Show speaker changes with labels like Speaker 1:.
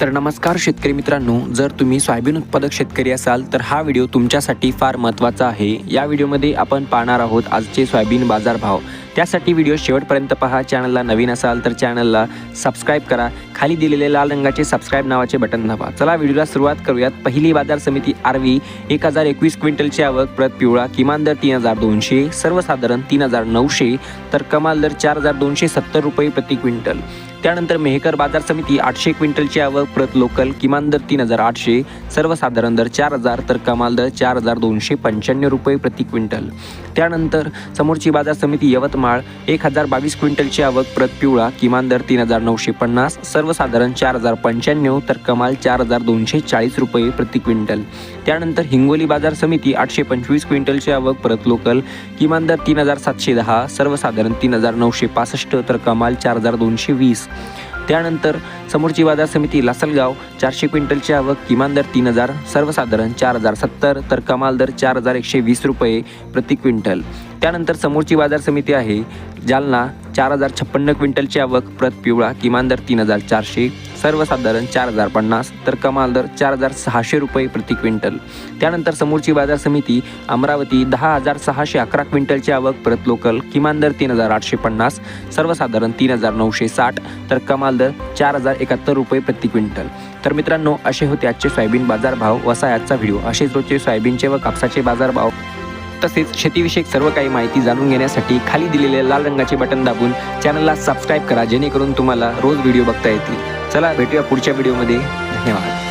Speaker 1: तर नमस्कार शेतकरी मित्रांनो जर तुम्ही सोयाबीन उत्पादक शेतकरी असाल तर हा व्हिडिओ तुमच्यासाठी फार महत्त्वाचा आहे. या व्हिडिओमध्ये आपण पाहणार आहोत आजचे सोयाबीन बाजारभाव. त्यासाठी व्हिडिओ शेवटपर्यंत पहा चॅनलला नवीन असाल तर चॅनलला सबस्क्राईब करा. खाली दिलेले लाल रंगाचे सबस्क्राईब नावाचे बटन दाबा. चला व्हिडिओला सुरुवात करूयात. पहिली बाजार समिती आरवी एक हजार एकवीस क्विंटलची आवक प्रत पिवळा किमान दर तीन हजार दोनशे सर्वसाधारण तीन हजार नऊशे तर कमाल दर चार हजार दोनशे सत्तर रुपये प्रति क्विंटल. त्यानंतर मेहकर बाजार समिती आठशे क्विंटलची आवक प्रत लोकल किमान दर तीन हजार आठशे सर्वसाधारण दर चार हजार तर कमाल दर चार हजार दोनशे पंच्याण्णव रुपये प्रति क्विंटल. त्यानंतर समोरची बाजार समिती यवतमाळ एक हजार बावीस क्विंटलची आवक प्रत पिवळा किमान दर तीन हजार नऊशे पन्नास सर्वसाधारण चार हजार पंच्याण्णव तर कमाल चार हजार दोनशे चाळीस रुपये प्रति क्विंटल. त्यानंतर हिंगोली बाजार समिती आठशे पंचवीस क्विंटलची आवक प्रत लोकल किमान दर तीन हजार सातशे दहा सर्वसाधारण तीन हजार नऊशे पासष्ट तर कमाल चार हजार दोनशे वीस. त्यानंतर समोरची बाजार समिती लासलगाव चारशे क्विंटलची आवक किमान दर तीन हजार सर्वसाधारण चार हजार सत्तर तर कमाल दर चार हजार एकशे वीस रुपये प्रति क्विंटल. त्यानंतर समोरची बाजार समिती आहे जालना चार हजार छप्पन्न क्विंटलची आवक प्रत पिवळा किमान दर तीन हजार चारशे सर्वसाधारण चार हजार पन्नास तर कमाल दर चार हजार सहाशे रुपये प्रति क्विंटल. त्यानंतर समोरची बाजार समिती अमरावती दहा हजार सहाशे अकरा क्विंटलची आवक परत लोकल किमान दर तीन हजार आठशे पन्नास सर्वसाधारण तीन हजार नऊशे साठ तर कमाल दर चार हजार एकाहत्तर रुपये प्रति क्विंटल. तर मित्रांनो असे होते आजचे सोयाबीन बाजारभाव. वसा आहे आजचा व्हिडिओ. असेच रोजचे सोयाबीनचे व कापसाचे बाजारभाव. तसेच शेतीविषयक सर्व काही माहिती जाणून घेण्यासाठी खाली दिलेले लाल रंगाचे बटन दाबून चॅनलला सबस्क्राईब करा जेणेकरून तुम्हाला रोज व्हिडिओ बघता येतील. चला भेटूया पुढच्या व्हिडिओमध्ये धन्यवाद.